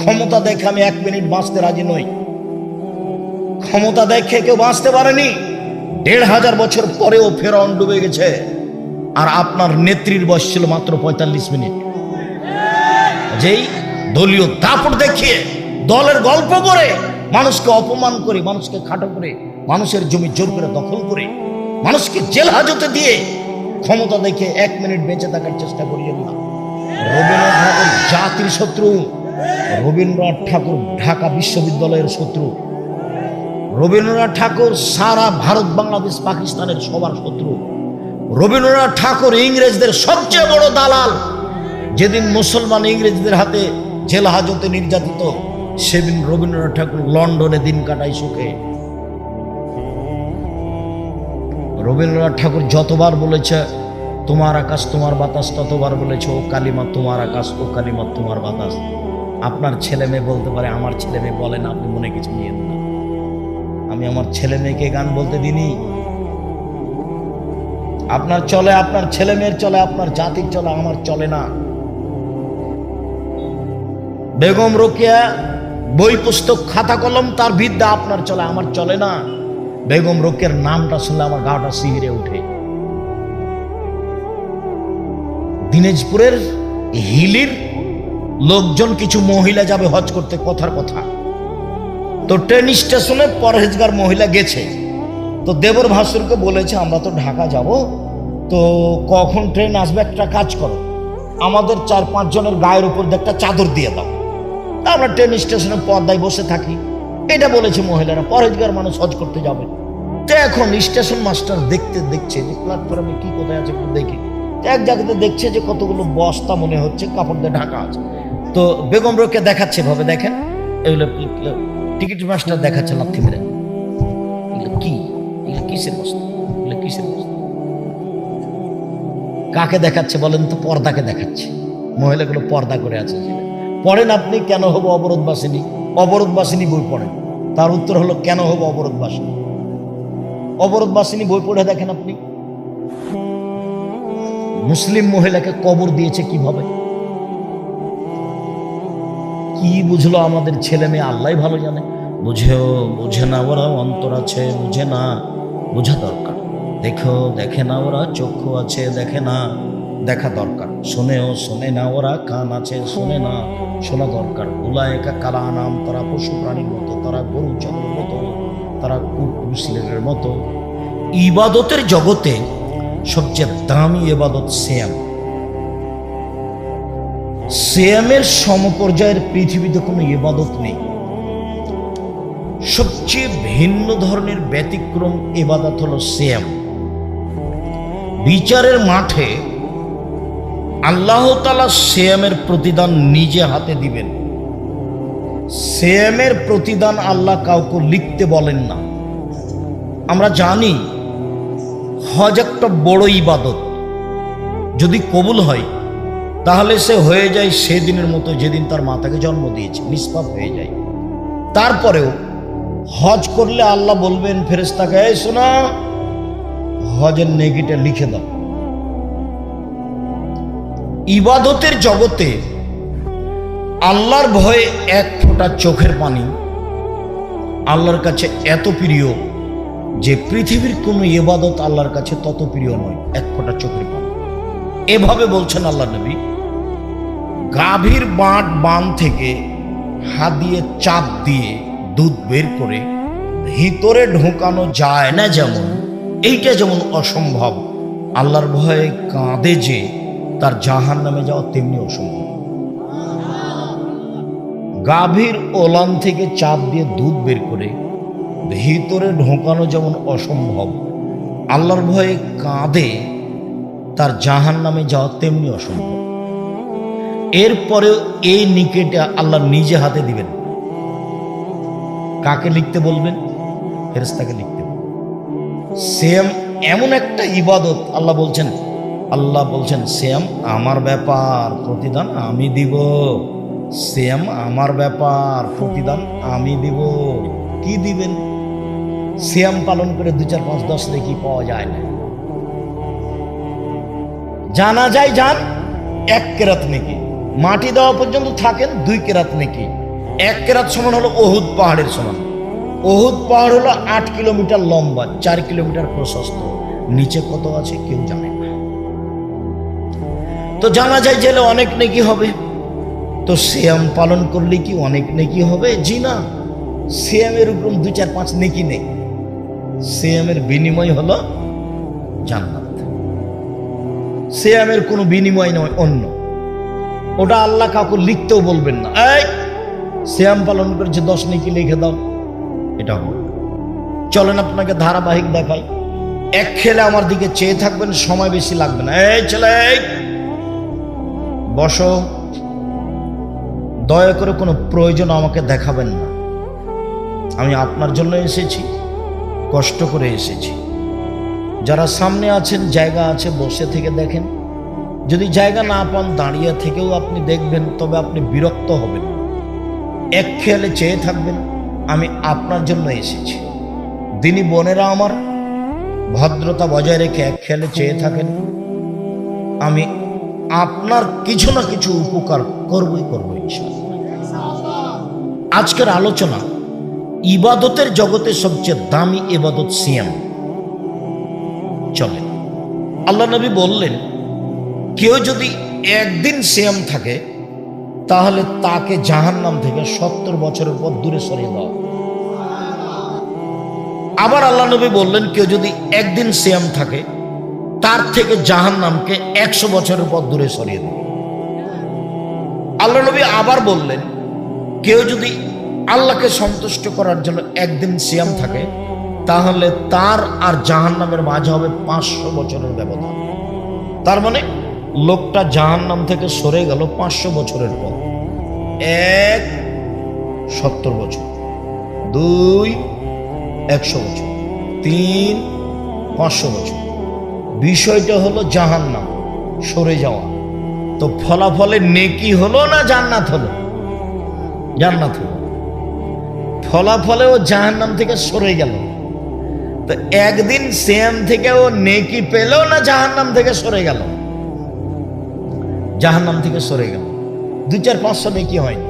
ক্ষমতা দেখে আমি এক মিনিট বাঁচতে রাজি নই। ক্ষমতা দেখে কেউ বাঁচতে পারেনি। দেড় হাজার বছর পরেও ফেরাউন ডুবে গেছে। আর আপনার নেত্রীর বয়স ছিল মাত্র পঁয়তাল্লিশ মিনিট। যেই দলীয় দাপট দেখিয়ে দলের গল্প করে, মানুষকে অপমান করে, মানুষকে খাটো করে, মানুষের জমি জোর করে দখল করে, মানুষকে জেল হাজতে দিয়ে ক্ষমতা দেখে এক মিনিট বেঁচে থাকার চেষ্টা করিয়েন না। রবীন্দ্রনাথ জাতির শত্রু রবীন্দ্রনাথ ঠাকুর, ঢাকা বিশ্ববিদ্যালয়ের শত্রু। রবীন্দ্রনাথ ঠাকুর সারা ভারত, বাংলাদেশ, পাকিস্তানের সবার শত্রু। রবীন্দ্রনাথ ঠাকুর ইংরেজদের সবচেয়ে বড় দালাল। যেদিন মুসলমান ইংরেজদের হাতে জেল হাজতে নির্যাতিত, সেদিন রবীন্দ্রনাথ ঠাকুর লন্ডনে দিন কাটায় সুখে রবীন্দ্রনাথ ঠাকুর যতবার বলেছে, তোমার আকাশ, তোমার বাতাস, ততবার বলেছে, ও কালিমা, তোমার আকাশ, ও কালিমা, তোমার বাতাস। আপনার ছেলে মেয়ে বলতে পারে, আমার ছেলে মেয়ে বলে না, আপনি মনে কিছু নিয়েন না। আমি আমার ছেলে মেয়েকে গান বলতে দিনি আপনার চলে আপনার ছেলে মেয়ের চলে, আপনার জাতির চলে, আমার চলে না। বেগম রোকেয়া বই পুস্তক, খাতা কলম, তার বিদ্যা আপনার চলে, আমার চলে না। বেগম রোকের নামটা শুনলে আমার গাটা শিহরে ওঠে। দিনাজপুরের হিলির লোকজন কিছু মহিলা যাবে হজ করতে কথার কথা। তো ট্রেন স্টেশনে পরহেজগার মহিলা গেছে। তো দেবর ভাসুরকে বলেছে, আমরা তো ঢাকা যাব। তো কখন ট্রেন আসবে একটা কাজ করো। আমাদের চার পাঁচ জনের গায়ের উপর একটা চাদর দিয়ে দাও। আমরা ট্রেন স্টেশনে পর্দায় বসে থাকি। এটা বলেছে মহিলারা। পরহেজগার মানুষ হজ করতে যাবে। তো এখন স্টেশন মাস্টার দেখতে দেখছে যে, প্ল্যাটফর্মে কি কোথায় আছে একটু দেখি। এক জায়গাতে দেখছে যে কতগুলো বস্তা মনে হচ্ছে কাপড় দিয়ে ঢাকা আছে। তো বেগম রোকে দেখাচ্ছে ভাবে দেখেন। এগুলো টিকিট মাস্টার দেখাচ্ছে লাথি মেরে। এগুলো কি? এগুলো কিসের বস্তা? এগুলো কিসের বস্তা? কাকে দেখাচ্ছে বলেন তো? পর্দাকে দেখাচ্ছে। মহিলাগুলো পর্দা করে আছে পড়েন আপনি কেন হব অবরোধবাসিনী? অবরোধবাসিনী বই পড়েন। তার উত্তর হলো, কেন হব অবরোধবাসিনী? অবরোধবাসিনী বই পড়ে দেখেন আপনি। মুসলিম মহিলাকে কবর দিয়েছে কীভাবে? কি বুঝলো আমাদের ছেলে মেয়ে আল্লাহ ভালো জানে। বুঝেও বুঝে না ওরা অন্তর আছে, বুঝে না, বোঝা দরকার। দেখো, দেখে না ওরা, চক্ষু আছে, দেখে না, দেখা দরকার। শোনেও শোনে না ওরা, কান আছে, শোনে না, শোনা দরকার। উলায়কা কালা নাম তারা পশু প্রাণীর মতো, তারা গরু চন্দ্রের মতো, তারা কুটুসিলের মতো। ইবাদতের জগতে সবচেয়ে দামি ইবাদত শ্যাম। শ্যামের সমপর্যায়ের পৃথিবীতে কোনো ইবাদত নেই। সবচেয়ে ভিন্ন ধরনের ব্যতিক্রম এবাদত হলো শ্যাম বিচারের মাঠে আল্লাহ তালা শ্যামের প্রতিদান নিজে হাতে দিবেন। শ্যামের প্রতিদান আল্লাহ কাউকে লিখতে বলেন না। আমরা জানি, হজ একটা বড় ইবাদত। যদি কবুল হয় তাহলে সে হয়ে যায় সেদিনের মতো যেদিন তার মাতাকে জন্ম দিয়েছে, নিষ্পাপ হয়ে যায়। তারপরেও হজ করলে আল্লাহ বলবেন ফেরেস্তাকে এই শোনা, হজের নেগিটা লিখে দাও। ইবাদতের জগতে আল্লাহর ভয়ে এক ফোঁটা চোখের পানি আল্লাহর কাছে এত প্রিয় যে পৃথিবীর কোনো ইবাদত আল্লাহর কাছে তত প্রিয় নয়, এক ফোঁটা চোখের পানি। এভাবে বলছেন আল্লাহ নবী। গাভীর বাঁট বান থেকে হাত দিয়ে চাপ দিয়ে দুধ বের করে ভিতরে ঢোকানো যায় না যেমন, এইটা যেমন অসম্ভব। আল্লাহর ভয়ে কাঁদে যে, তার জাহান নামে যাওয়া তেমনি অসম্ভব। গাভীর ওলান থেকে চাপ দিয়ে দুধ বের করে ভিতরে ঢোকানো যেমন অসম্ভব, আল্লাহর ভয়ে কাঁদে, তার জাহান নামে যাওয়া তেমনি অসম্ভব। এরপরেও এই নিকেটে আল্লাহ নিজে হাতে দিবেন। কাকে লিখতে বলবেন? ফেরেস্তাকে লিখতে সেম এমন একটা ইবাদত আল্লাহ বলছেন। আল্লাহ বলছেন, সেম আমার ব্যাপার প্রতিদান আমি দিব। সেম আমার ব্যাপার প্রতিদান আমি দিব। কি দিবেন? সিয়াম পালন করে দু চার পাঁচ দশ দেখি পাওয়া যায় না। জানা যায় যান, এক কেরাত নাকি। মাটি দেওয়া পর্যন্ত থাকেন দুই কেরাত নাকি। এক কেরাত সমান হলো ওহুদ পাহাড়ের সমান। ওহুদ পাহাড় হলো আট কিলোমিটার লম্বা, চার কিলোমিটার প্রশস্ত। নিচে কত আছে কেউ জানে না। তো জানা যায় জেলে অনেক নেকি হবে। তো শ্যাম পালন করলে কি অনেক নেকি হবে? জি না। শ্যামের উপর দু চার, পাঁচ নেকি নেই। শ্যামের বিনিময় হলো জান্নাত। শ্যামের কোনো বিনিময় নয়, অন্য। ওটা আল্লাহ কাউকে লিখতেও বলবেন না। এই শ্যাম পালন করেছে দশ নেকি লিখে দাও, এটা হবে। চলেন আপনাকে ধারাবাহিক দেখাই। এক খেলে আমার দিকে চেয়ে থাকবেন, সময় বেশি লাগবে না। এই ছেলে বসো। দয়া করে কোনো প্রয়োজন আমাকে দেখাবেন না। আমি আপনার জন্য এসেছি, কষ্ট করে এসেছি। যারা সামনে আছেন, জায়গা আছে, বসে থেকে দেখেন। যদি জায়গা না পান, দাঁড়িয়ে থেকেও আপনি দেখবেন, তবে আপনি বিরক্ত হবেন এক খেয়ালে চেয়ে থাকবেন, আমি আপনার জন্য এসেছি। দিনী বোনেরা আমার, ভদ্রতা বজায় রেখে এক খেয়ালে চেয়ে থাকেন। আমি আপনার কিছু না কিছু উপকার করবই করব। আজকের আলোচনা, ইবাদতের জগতে সবচেয়ে দামি ইবাদত সিয়াম। চলে আল্লাহ নবী বললেন কেউ যদি একদিন সিয়াম থাকে, তাহলে তাকে জাহান্নাম থেকে সত্তর বছরের পর দূরে সরিয়ে দাও। আবার আল্লাহ নবী বললেন, কেউ যদি একদিন সিয়াম থাকে, তার থেকে জাহান্নামকে একশো বছরের পর দূরে সরিয়ে দেবে আল্লাহ নবী আবার বললেন, কেউ যদি আল্লাহকে সন্তুষ্ট করার জন্য একদিন সিয়াম থাকে, তাহলে তার আর জাহান্নামের মাঝে হবে পাঁচশো বছরের ব্যবধান। তার মানে লোকটা জাহান্নাম থেকে সরে গেল পাঁচশো বছরের পর। এক, সত্তর বছর। দুই, একশো বছর। তিন, পাঁচশো বছর। বিষয়টা হলো জাহান্নাম, সরে যাওয়া। তো ফলাফলে নেকি হলো না জান্নাত হলো? জান্নাত হলো। ফলাফলে ও জাহান্নাম থেকে সরে গেল। তো একদিন সেম থেকে ও নেকি পেল না জাহান্নাম থেকে সরে গেল? জাহান্নাম থেকে সরে গেল। দু চার পাঁচশো নেকি হয়নি?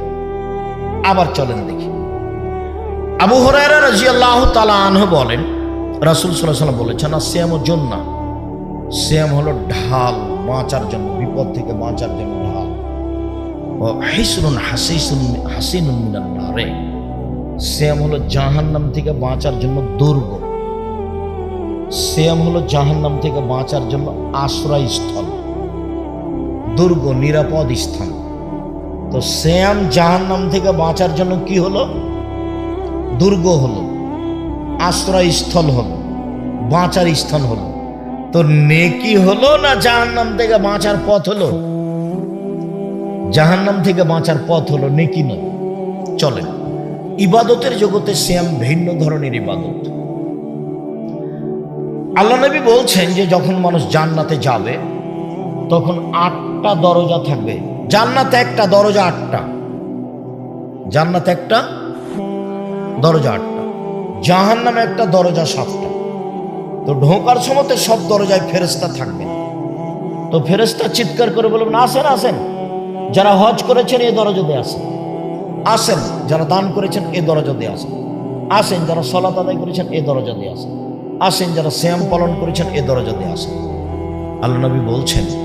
আবার চলেন দেখি। আবু হরাইরা রাজিয়াল্লাহ তালা আনহ বলেন, রাসুল সাল্লাহ সাল্লাম বলেছেন শ্যাম ও জন্না শ্যাম হলো ঢাল, বাঁচার জন্য, বিপদ থেকে বাঁচার জন্য ঢাল। ও হিসরুন হাসিসুন, হাসিনুন মিনান নারে। শ্যাম হলো জাহান্নাম থেকে বাঁচার জন্য দুর্গ। শ্যাম হলো জাহান্নাম থেকে বাঁচার জন্য আশ্রয়স্থল। দুর্গ, নিরাপদ স্থান। তো শ্যাম জাহান্নাম থেকে বাঁচার জন্য কি হলো? দুর্গ হলো, আশ্রয়স্থল হলো, বাঁচার স্থান হলো। তো নেকি হলো না জাহান্নাম থেকে বাঁচার পথ হলো? জাহান্নাম থেকে বাঁচার পথ হলো, নেকি নয়। চলেন, ইবাদতের জগতে শ্যাম ভিন্ন ধরনের ইবাদত। আল্লাহ নবী বলছেন যে, যখন মানুষ জান্নাতে যাবে, তখন আটটা দরজা থাকবে। জান্নাতে একটা দরজা আটটা। জান্নাতে একটা দরজা আটটা। জাহান নামে একটা দরজা সাতটা। তো ঢোকার সময়তে সব দরজায় ফেরেস্তা থাকবে। তো ফেরেস্তা চিৎকার করে বলবেন আসেন আসেন। যারা হজ করেছেন, এই দিয়ে আসেন। আসেন। যারা দান করেছেন, এই দিয়ে আসেন। আসেন। যারা সলাত আদায় করেছেন, এই দরজা দিয়ে আসেন। আসেন। যারা শ্যাম পালন করেছেন দরজা দিয়ে আসেন। আল্লাহ নবী বলছেন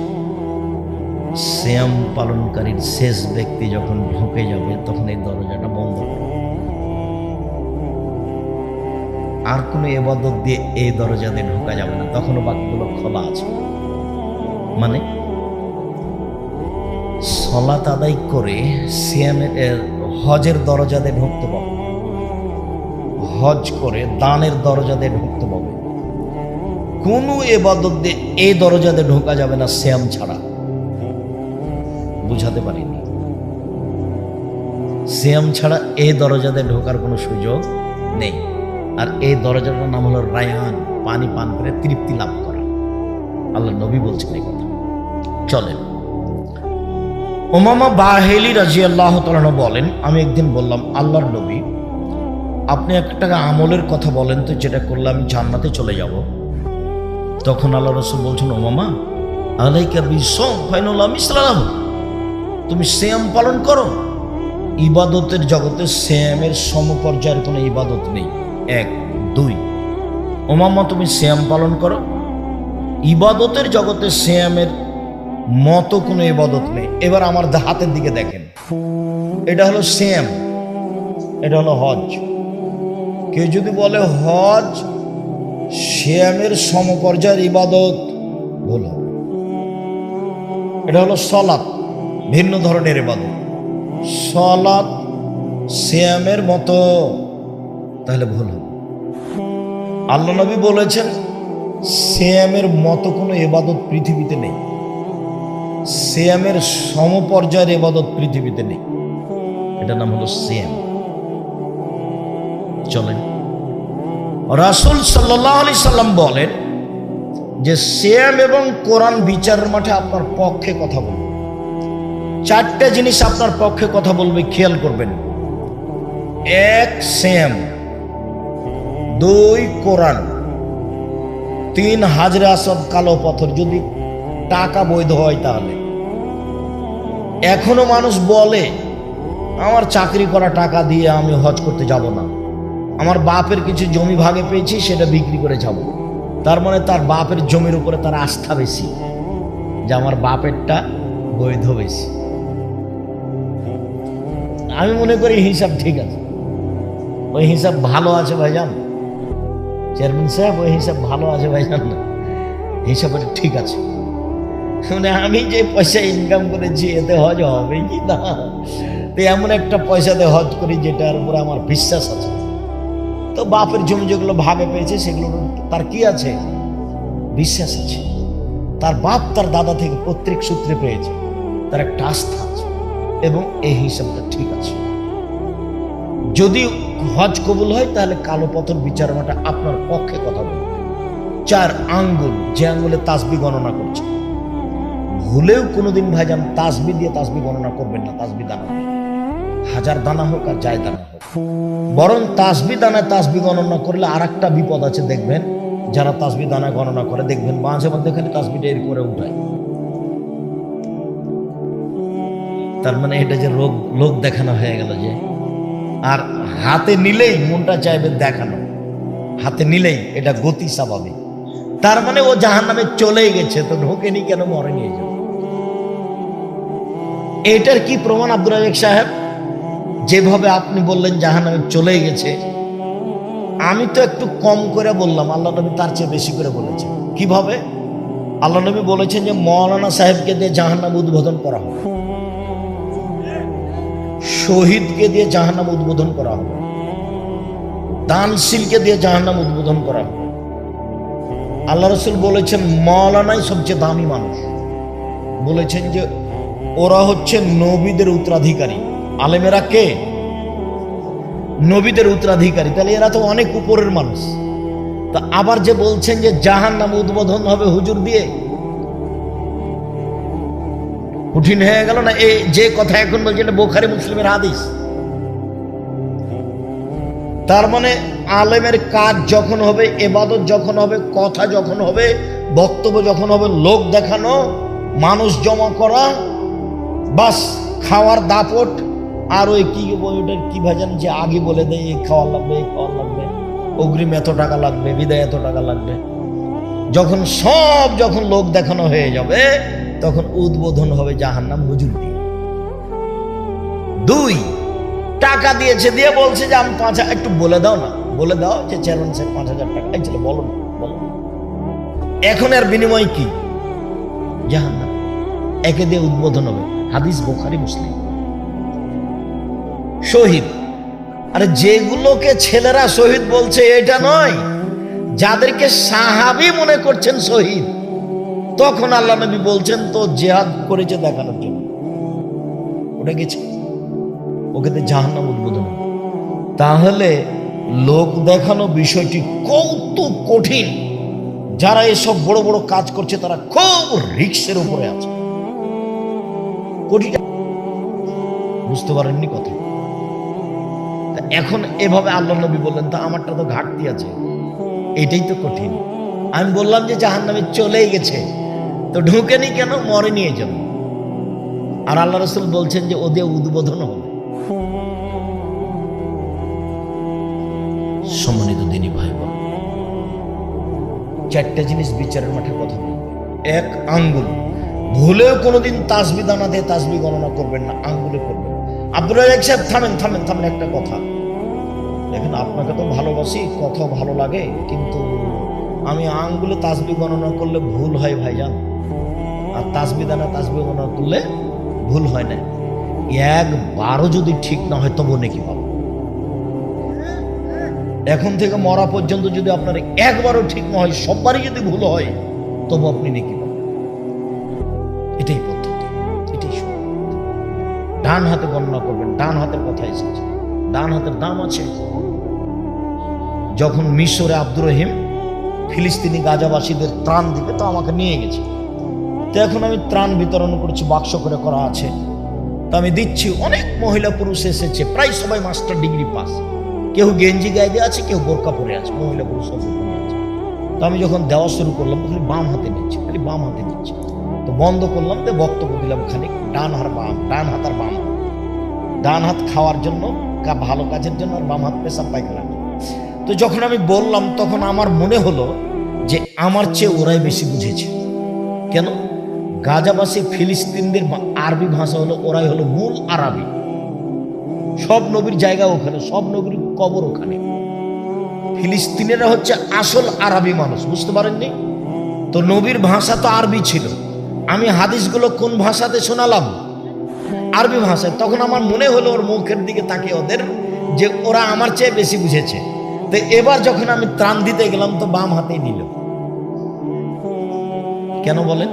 শ্যাম পালনকারীর শেষ ব্যক্তি যখন ঢুকে যাবে, তখন এই দরজাটা বন্ধ করবে আর কোনো এবাদত দিয়ে এই দরজা দিয়ে ঢোকা যাবে না। তখনও বাকিগুলো খোলা আছে। মানে? সলাত আদায় করে সিয়ামের এর হজের দরজা দিয়ে ঢুকতে পাবো। হজ করে দানের দরজা দিয়ে ঢুকতে পাবো। কোনো এবাদত দিয়ে এই দরজা দিয়ে ঢোকা যাবে না শ্যাম ছাড়া। বুঝাতে পারিনি। শ্যাম ছাড়া এই দরজাতে ঢোকার কোনো সুযোগ নেই। আর এই দরজাটার নাম হলো রায়ান, পানি পান করে তৃপ্তি লাভ করা। আল্লাহ নবী বলছেন এই কথা। চলেন। ওমামা বাহেলি রাজি আল্লাহ বলেন, আমি একদিন বললাম, আল্লাহর নবী, আপনি একটা আমলের কথা বলেন তো, যেটা করলে আমি জান্নাতে চলে যাব। তখন আল্লাহ রসুল বলছেন ওমামা আলাইকা বিসম ফাইনুল আমি ইসলাম তুমি শ্যাম পালন করো। ইবাদতের জগতে শ্যামের সমপর্যায়ের কোনো ইবাদত নেই। এক, দুই। ওমাম্মা তুমি শ্যাম পালন করো। ইবাদতের জগতে শ্যামের মতো কোনো ইবাদত নেই। এবার আমার হাতের দিকে দেখেন। এটা হলো শ্যাম, এটা হলো হজ। কেউ যদি বলে, হজ শ্যামের সমপর্যায়ের ইবাদত ভুল এটা হলো সলাৎ ভিন্ন ধরনের ইবাদত। সলাৎ শ্যামের মতো। তাহলে ভুল হবে। আল্লাহ নবী বলেছেন শ্যামের মতো কোনো এবাদত পৃথিবীতে নেই। শ্যামের সমপর্যায়ের এবাদত পৃথিবীতে নেই। এটা নাম হলো শ্যাম চলেন। রাসুল সাল্লাহ আলি সাল্লাম বলেন যে শ্যাম এবং কোরআন বিচারের মাঠে আপনার পক্ষে কথা বলবে চারটে জিনিস আপনার পক্ষে কথা বলবে, খেয়াল করবেন। এক শ্যাম দুই, কোরআন। তিন, হাজরে আসদ, কালো পাথর। যদি টাকা বৈধ হয় তাহলে। এখনও মানুষ বলে, আমার চাকরি করা টাকা দিয়ে আমি হজ করতে যাব না। আমার বাপের কিছু জমি ভাগে পেয়েছি, সেটা বিক্রি করে যাব। তার মানে তার বাপের জমির উপরে তার আস্থা বেশি, যে আমার বাপেরটা বৈধ বেশি। আমি মনে করি হিসাব ঠিক আছে। ওই হিসাব ভালো আছে ভাইজান। চেয়ারম্যান সাহেব, ওই হিসাব ভালো আছে ভাইজান। না হিসাব ঠিক আছে। মানে আমি যে পয়সা ইনকাম করেছি, এতে হজ হবে কি না? তো এমন একটা পয়সাতে হজ করি যেটার উপরে আমার বিশ্বাস আছে। তো বাপের জমি যেগুলো ভাগে পেয়েছে সেগুলো তার কি আছে? বিশ্বাস আছে। তার বাপ তার দাদা থেকে পৈতৃক সূত্রে পেয়েছে। তার একটা আস্থা আছে। এবং এই হিসাবটা ঠিক আছে। যদি হজ কবুল হয়, তাহলে কালো পথর বিচারমাটা আপনার পক্ষে কথা বলবে চার আঙ্গুল, যে আঙ্গুলে তাসবি গণনা করছে। ভুলেও কোনোদিন ভাইজান তাসবি দিয়ে তাসবি গণনা করবেন না, তাসবি দানা হাজার দানা হোক আর যায় দানা হোক। বরং তাসবি দানা তাসবি গণনা করলে আর একটা বিপদ আছে, দেখবেন। যারা তাসবি দানা গণনা করে, দেখবেন মাঝে মধ্যে খালি তাসবিটা এর করে উঠায়। তার মানে এটা যে রোগ, লোক দেখানো হয়ে গেল যে, আর হাতে নিলেই মনটা চাইবে দেখানো। হাতে নিলেই এটা গতি স্বাভাবিক। তার মানে ও জাহান নামে চলেই গেছে, তো ঢোকেনি কেন মরে এই জন্য এটার কি প্রমাণ আব্দুল রাজাক সাহেব? যেভাবে আপনি বললেন জাহান নামে চলেই গেছে, আমি তো একটু কম করে বললাম, আল্লাহ নবী তার চেয়ে বেশি করে বলেছে কীভাবে? আল্লাহ নবী বলেছেন যে, মৌলানা সাহেবকে দিয়ে জাহান্নাম উদ্বোধন করা হবে। শহীদকে দিয়ে জাহান্নাম উদ্বোধন করা হবে। দানশীলকে দিয়ে জাহান্নাম উদ্বোধন করা হবে। আল্লাহ রসুল বলেছেন মৌলানাই সবচেয়ে দামি মানুষ। বলেছেন যে, ওরা হচ্ছে নবীদের উত্তরাধিকারী। আলেমেরা কে? নবীদের উত্তরাধিকারী। তাহলে এরা তো অনেক উপরের মানুষ। তা আবার যে বলছেন যে জাহান নাম উদ্বোধন হবে হুজুর দিয়ে কঠিন হয়ে গেল না? এই যে কথা এখন বলছে, এটা বোখারি মুসলিমের হাদিস। তার মানে আলেমের কাজ যখন হবে, এবাদত যখন হবে, কথা যখন হবে, বক্তব্য যখন হবে, লোক দেখানো, মানুষ জমা করা, বাস খাওয়ার দাপট, আর ওই কি ওইটার কি ভাজান যে আগে বলে দেয়, এই খাওয়ার লাগবে, এই খাওয়ার লাগবে, অগ্রিম এত টাকা লাগবে, বিদায় এত টাকা লাগবে। যখন সব যখন লোক দেখানো হয়ে যাবে তখন উদ্বোধন হবে জাহান্নাম হুজুর দিয়ে দুই, টাকা দিয়েছে, দিয়ে বলছে যে আমি পাঁচ হাজার একটু বলে দাও না, বলে দাও যে চেয়ারম্যান পাঁচ হাজার টাকা এই চলো বলো না, বলো এখন আর বিনিময় কি? জাহান্নাম। একে দিয়ে উদ্বোধন হবে। হাদিস বোখারি, মুসলিম। শহীদ। আরে যেগুলোকে ছেলেরা শহীদ বলছে, এটা নয়। যাদেরকে সাহাবি মনে করছেন শহীদ। তখন আল্লাহ নবী বলছেন, তো জেহাদ করেছে দেখানোর জন্য। ওটা গেছে। ওকে তো জাহান্নাম উদ্বোধন তাহলে লোক দেখানো বিষয়টি কত কঠিন। যারা এসব বড় বড় কাজ করছে, তারা খুব রিক্সের উপরে আছে। বুঝতে পারেননি কথা। এখন এভাবে আল্লাহ নবী বললেন, তা আমারটা তো ঘাটতি আছে। এটাই তো কঠিন। আমি বললাম যে জাহান নামে চলেই গেছে। তো ঢুকেনি কেন? মরেনি এই জন্য আর আল্লাহ রসুল বলছেন যে, ওদের উদ্বোধন হবে। সম্মানিত দিনী ভাই চারটা জিনিস বিচারের মাঠে কথা বলবে এক, আঙ্গুল। ভুলেও কোনোদিন তাসবি দানা দিয়ে তাসবি গণনা করবেন না, আঙ্গুলে করবেন আব্দুল রাজাক সাহেব, থামেন থামেন থামেন, একটা কথা। দেখেন, আপনাকে তো ভালোবাসি কথা ভালো লাগে, কিন্তু আমি আঙ্গুলে তাসবি গণনা করলে ভুল হয় ভাইজান। আর তাসবি দানা তাসবি গণনা করলে ভুল হয় না একবারও যদি ঠিক না হয় তবু নাকি পাবো। এখন থেকে মরা পর্যন্ত যদি আপনার একবারও ঠিক না হয়, সববারই যদি ভুল হয়, তবু আপনি নাকি এটাই পদ্ধতি, এটাই ডান হাতে গণনা করবেন, ডান হাতের কথা এসেছে। ডান হাতের দাম আছে। যখন মিশরে আব্দুর রহিম ফিলিস্তিনি গাজাবাসীদের ত্রাণ দিতে তো আমাকে নিয়ে গেছে। তো এখন আমি ত্রাণ বিতরণ করছি, বাক্স করে করা আছে। তো আমি দিচ্ছি, অনেক মহিলা পুরুষ এসেছে, প্রায় সবাই মাস্টার ডিগ্রি পাস। কেউ গেঞ্জি গায়ে দিয়ে আছে, কেউ বোরকা পরে আছে, মহিলা পুরুষ আছে। তো আমি যখন দেওয়া শুরু করলাম খালি বাম হাতে নিচ্ছি, খালি বাম হাতে নিচ্ছি। তো বন্ধ করলাম তো বক্তব্য দিলাম খানিক, ডান হাত বাম, ডান হাত আর বাম। ডান হাত খাওয়ার জন্য ভালো কাজের জন্য আর বাম হাত পেশাব পায়খানার জন্য। তো যখন আমি বললাম, তখন আমার মনে হলো যে আমার চেয়ে ওরাই বেশি বুঝেছে। কেন? গাজাবাসী ফিলিস্তিনদের আরবি ভাষা হলো, ওরাই হলো মূল আরবি। সব নবীর জায়গা ওখানে, সব নবীর কবর ওখানে। ফিলিস্তিনেরা হচ্ছে আসল আরবি মানুষ, বুঝতে পারেননি? তো নবীর ভাষা তো আরবি ছিল। আমি হাদিসগুলো কোন ভাষাতে শোনালাম? আরবি ভাষায়। তখন আমার মনে হলো ওর মুখের দিকে তাকিয়ে ওদের যে ওরা আমার চেয়ে বেশি বুঝেছে। তো এবার যখন আমি ত্রাণ দিতে গেলাম, তো বাম হাতেই নিল কেন বলেন?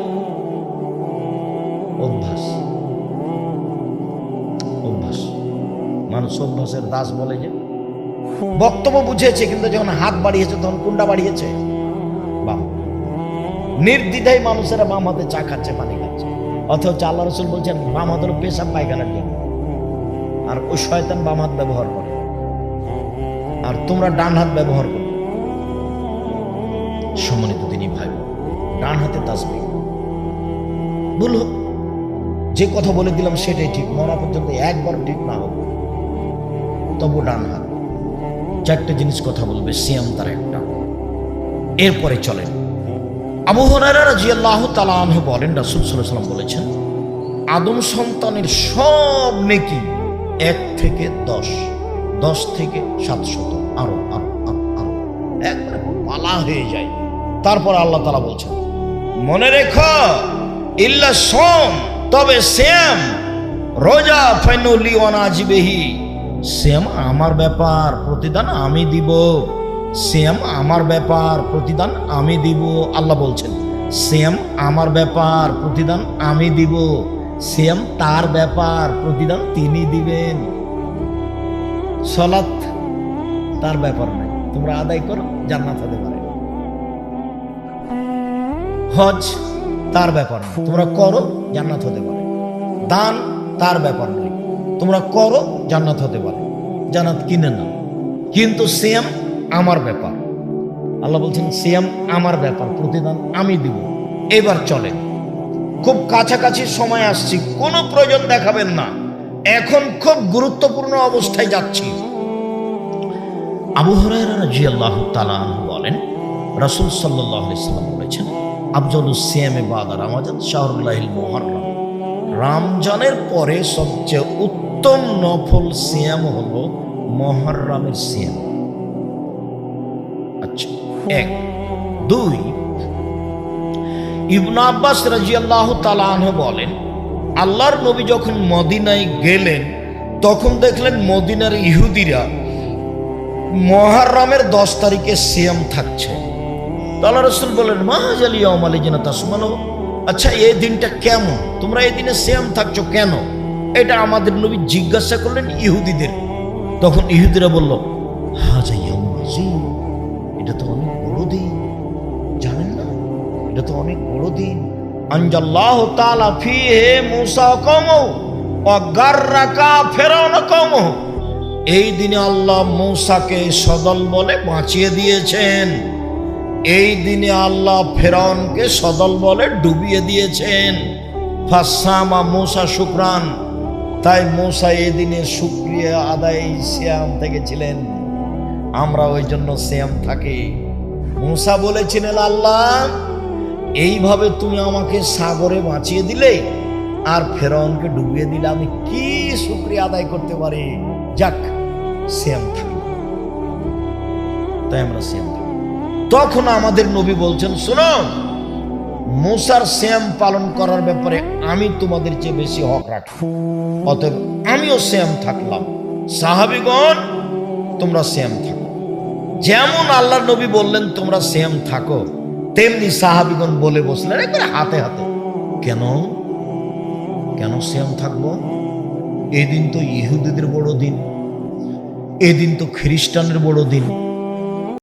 মানুষ অভ্যাসের দাস বলে যে, বক্তব্য বুঝেছে কিন্তু যখন হাত বাড়িয়েছে, তখন কুন্ডা বাড়িয়েছে? বাম। নির্দ্বিধায় মানুষেরা বাম হাতে চা খাচ্ছে, পানি খাচ্ছে। অথচ আল্লাহ রসুল বলছেন, বাম হাতের পেশাব পায়খানার জন্য। আর ওই শয়তান বাম হাত ব্যবহার করে। আর তোমরা ডান হাত ব্যবহার করো। সম্মানিত তিনি ভাই, ডান হাতে তাসবি হোক, যে কথা বলে দিলাম সেটাই ঠিক, মরা পর্যন্ত একবার ঠিক না হোক। তবু ডান হাত। চারটে জিনিস কথা বলবে, সিয়াম তার একটা। এরপরে চলেন। আবু হরারা রাজিয়াল্লাহ তালাহ বলেন, রাসুল সাল্লাম বলেছেন, আদম সন্তানের সব নেকি এক থেকে দশ দশ থেকে সাতশত, আরও আরও আরও আরও। একবারে পালা হয়ে যায়। তারপর আল্লাহ তালা বলছেন, মনে রেখো, ইল্লা সোম, তবে শ্যাম রোজা ফাইনুলি অনাজিবেহি শ্যাম আমার ব্যাপার প্রতিদান আমি দিব। শ্যাম আমার ব্যাপার প্রতিদান আমি দিব, আল্লাহ বলছেন। শ্যাম আমার ব্যাপার প্রতিদান আমি দিব শ্যাম তার ব্যাপার প্রতিদান তিনি দিবেন। সলাৎ তার ব্যাপার নাই, তোমরা আদায় করো, জান্নাত হতে পারে। হজ তার ব্যাপার তোমরা করো, জান্নাত হতে পারে। দান তার ব্যাপার নয় তোমরা করো, জান্নাত হতে পারে। জান্নাত কিনে নাও। কিন্তু সেম আমার ব্যাপার। আল্লাহ বলছেন সেম আমার ব্যাপার, প্রতিদান আমি দিব। এবার চলে খুব কাছাকাছি সময় আসছি, কোনো প্রয়োজন দেখাবেন না। এখন খুব গুরুত্বপূর্ণ অবস্থায় যাচ্ছি। আবু হরাহ তালা বলেন, রাসুল সাল্লাহ ইসলাম বলেছেন, আফজল সিয়ামে বাদা রামাজান শাহরুল্লাহিল মোহরম রামজানের পরে সবচেয়ে উত্তম নফল সিয়াম হলো মহরমের সিয়াম। আচ্ছা এক। দুই, ইবনা আব্বাস রাজিয়াল্লাহ তালাহ বলেন, আল্লাহর নবী যখন মদিনায় গেলেন, তখন দেখলেন মদিনার ইহুদিরা মহারামের দশ তারিখে সিয়াম থাকছে। তাল্লা রসুল বলেন মাহাজালি অমালি যেন তা শুমানো আচ্ছা এই দিনটা কেমন? তোমরা এই দিনে সিয়াম থাকছো কেন? এটা আমাদের নবী জিজ্ঞাসা করলেন ইহুদিদের। তখন ইহুদিরা বলল, হাজা ইয়াউম এটা তো অনেক বড় দিন। জানেন না? এটা তো অনেক বড় দিন। আনজাল্লাহ তাআলা ফিহে মুসা কমো অগাররাকা ফেরাউন কমো এই দিনে আল্লাহ মৌসাকে সদল বলে বাঁচিয়ে দিয়েছেন। এই দিনে আল্লাহ ফেরাউনকে সদল বলে ডুবিয়ে দিয়েছেন। ফাসামা মোসা শুক্রান তাই মোসা এদিনে শুক্রিয়া আদায় শ্যাম থেকে ছিলেন। আমরা ওই জন্য শ্যাম থাকি। মোসা বলেছিলেন, আল্লাহ, এইভাবে তুমি আমাকে সাগরে বাঁচিয়ে দিলে আর ফেরাউনকে ডুবিয়ে দিলে আমি কি শুক্রিয়া আদায় করতে পারি? যাক শ্যাম থাকল তাই আমরা শ্যাম থাকি। তখন আমাদের নবী বলছেন, শোনো মুসার শ্যাম পালন করার ব্যাপারে আমি তোমাদের চেয়ে বেশি হক রাখি। অতএব আমিও শ্যাম থাকলাম। সাহাবিগণ, তোমরা শ্যাম থাকো। যেমন আল্লাহ নবী বললেন, তোমরা শ্যাম থাকো, তেমনি সাহাবিগণ বলে বসলেন, একবারে হাতে হাতে। কেন? কেন শ্যাম থাকব? এদিন তো ইহুদিদের বড় দিন এদিন তো খ্রিস্টানের বড় দিন